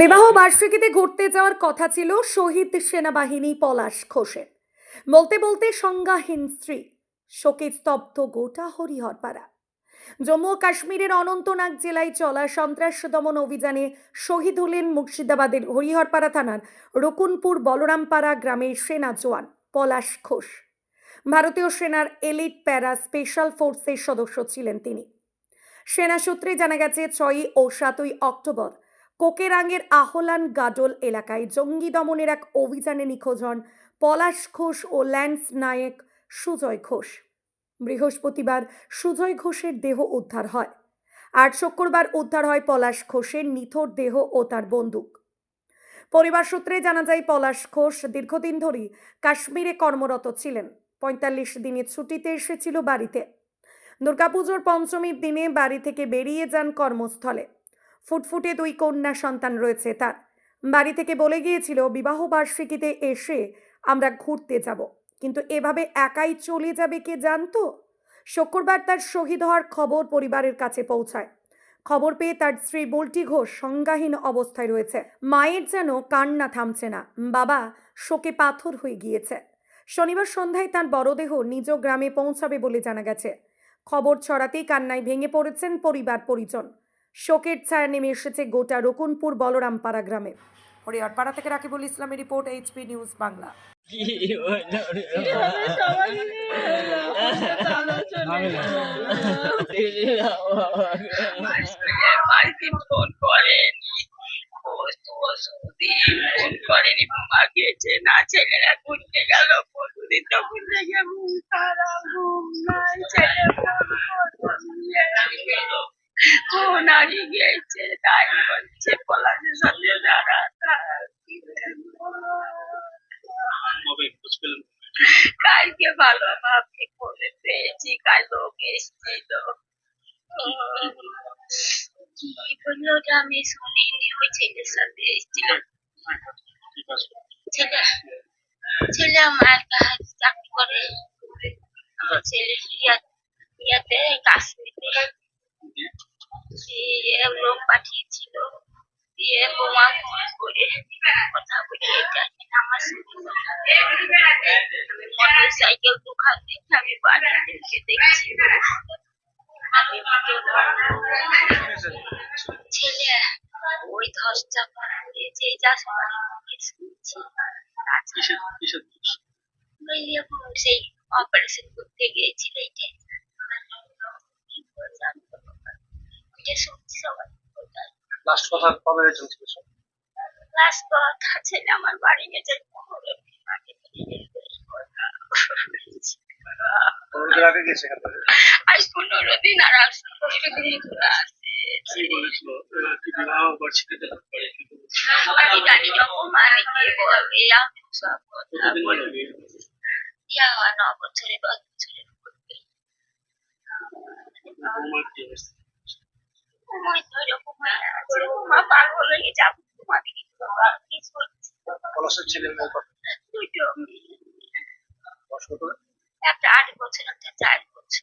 বিবাহ বার্ষিকীতে ঘুরতে যাওয়ার কথা ছিল শহীদ সেনাবাহিনী পলাশ ঘোষের। বলতে বলতে সংজ্ঞাহীন স্ত্রী শোকে স্তব্ধ গোটা হরিহরপাড়া। জম্মু ও কাশ্মীরের অনন্তনাগ জেলায় চলা সন্ত্রাস দমন অভিযানে শহীদ হলেন মুর্শিদাবাদের হরিহরপাড়া থানার রকুনপুর বলরামপাড়া গ্রামের সেনা জওয়ান পলাশ ঘোষ। ভারতীয় সেনার এলিট প্যারা স্পেশাল ফোর্সের সদস্য ছিলেন তিনি। সেনা সূত্রে জানা গেছে, ছয়ই ও সাতই অক্টোবর কোকেরাঙ্গের আহলান গাডোল এলাকায় জঙ্গি দমনের এক অভিযানে নিখোঁজ হন পলাশ ঘোষ ও ল্যান্স নায়ক সুজয় ঘোষ। বৃহস্পতিবার সুজয় ঘোষের দেহ উদ্ধার হয়। আর শুক্রবার উদ্ধার হয় পলাশ ঘোষের নিথর দেহ ও তার বন্দুক। পরিবার সূত্রে জানা যায়, পলাশ ঘোষ দীর্ঘদিন ধরেই কাশ্মীরে কর্মরত ছিলেন। পঁয়তাল্লিশ দিনের ছুটিতে এসেছিল বাড়িতে। দুর্গাপুজোর পঞ্চমীর দিনে বাড়ি থেকে বেরিয়ে যান কর্মস্থলে। ফুটফুটে দুই কন্যা সন্তান রয়েছে তার। বাড়ি থেকে বলে গিয়েছিল, বিবাহ বার্ষিকীতে এসে আমরা ঘুরতে যাব। কিন্তু এভাবে একাই চলে যাবে কে জানতো? শুক্রবার তার শহীদ হওয়ার খবর পরিবারের কাছে পৌঁছায়। খবর পেয়ে তার স্ত্রী বল্টি ঘোষ সংজ্ঞাহীন অবস্থায় রয়েছে। মায়ের যেন কান্না থামছে না, বাবা শোকে পাথর হয়ে গিয়েছে। শনিবার সন্ধ্যায় তার বড়দেহ নিজ গ্রামে পৌঁছাবে বলে জানা গেছে। খবর ছড়াতেই কান্নায় ভেঙে পড়েছেন পরিবার পরিজন। শোকের ছায়া নেমে এসেছে গোটা রকুনপুর বলরামপাড়া গ্রামে। হরিহরপাড়া থেকে রাকিবুল ইসলামের রিপোর্ট এইচপি নিউজ বাংলা। না ছেলেরা ঘুরতে গেল পরশুদিন তো ঘুরতে গিয়ে ঘুম নাই ছেলেরা ফোন হারিয়ে গিয়েছে তাই বলছে পলাশের সাথে যারা কালকে ভালো ভাবে করে পেয়েছি কাল লোক এসেছিল কি বলল? ওটা আমি শুনিনি ওই ছেলের সাথে এসেছিল ছেলে ছেলে আমার কাছে চাকরি করে আমার ছেলে ইয়া- ইয়াতে কাশ্মীরে লোক পাঠিয়েছিল, দিয়ে বোমা করে কথা বলে এটা আমার সঙ্গে মোটর সাইকেল দোকান থেকে আমি বাড়ি থেকে দেখছি ছেলে ওই ধসটা পড়াতে যে যা সবাই শুনছি। ওই সেই অপারেশন করতে গিয়েছিল এটাই এটা শুনছি সবাই লাস্ট কথা কবে হয়েছিল লাস্ট কথা ছেলে আমার বাড়ি গেছে আগে গেছে। এখান থেকে আজ পনেরো দিন আর আজ দিন ঘুরে আছে মা পাগল যাব তোমাকে কিছু বলার কিছু হচ্ছে না। পলাশের ছেলে মেয়ে কত? দুটো মেয়ে। বয়স একটা আট বছর একটা চার বছর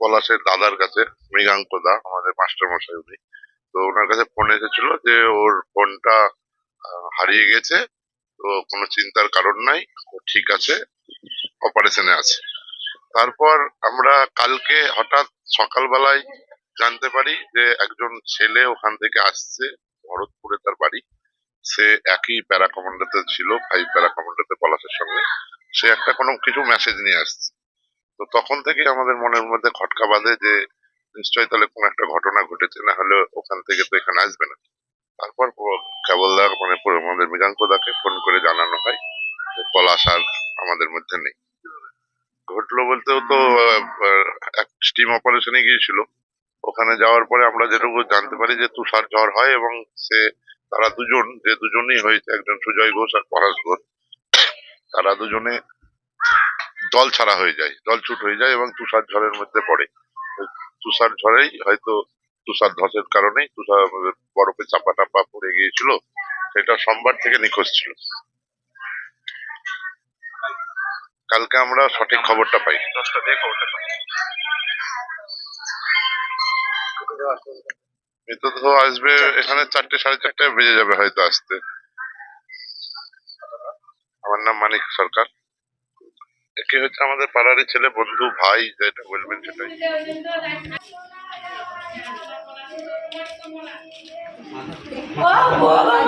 পলাশের দাদার কাছে, মৃগাঙ্ক দা, আমাদের মাস্টার মশাই উনি। তো ওনার কাছে ফোন এসেছিল যে ওর ফোনটা হারিয়ে গেছে, তো কোনো চিন্তার কারণ নাই, ও ঠিক আছে অপারেশনে আছে। তারপর আমরা কালকে হঠাৎ সকালবেলায় জানতে পারি যে একজন ছেলে ওখান থেকে আসছে, ভরতপুরে তার বাড়ি। সে একই প্যারা কমান্ডারতে ছিল ফাইভ প্যারা কমান্ডারতে পলাশের সঙ্গে। সে একটা কোনো কিছু মেসেজ নিয়ে আসছে। তো তখন থেকে আমাদের মনের মধ্যে খটকা বাঁধে যে, নিশ্চয়ই তাহলে কোনো একটা ঘটনা ঘটেছে, না হলে ওখান থেকে তো এখানে আসবে না। তারপর কেবলদার মানে আমাদের মৃগাঙ্ক দাকে ফোন করে জানানো হয় পলাশ আর আমাদের মধ্যে নেই। ঘটলো বলতেও তো এক স্টিম অপারেশনে গিয়েছিল। ওখানে যাওয়ার পরে আমরা যেটুকু জানতে পারি যে, তুষার ঝড় হয় এবং সে, তারা দুজন, যে দুজনই হয়েছে, একজন সুজয় ঘোষ আর পলাশ ঘোষ, তারা দুজনে জল ছাড়া হয়ে যায়, জল ছুট হয়ে যায় এবং তুষার ঝড়ের মধ্যে পড়ে। তুষার ঝড়েই হয়তো তুষার ধসের কারণেই তুষার বরফে চাপা টাপা পড়ে গিয়েছিল, সেটা সোমবার থেকে নিখোঁজ ছিল। কালকে আমরা সঠিক খবরটা পাই। দশটা দিয়ে খবরটা পাই মৃতদেহ আসবে এখানে চারটে, সাড়ে চারটায় বেজে যাবে হয়তো আসতে। আমার নাম মানিক সরকার। একে হচ্ছে আমাদের পাড়ারই ছেলে বন্ধু ভাই যেটা বলবেন সেটাই। ও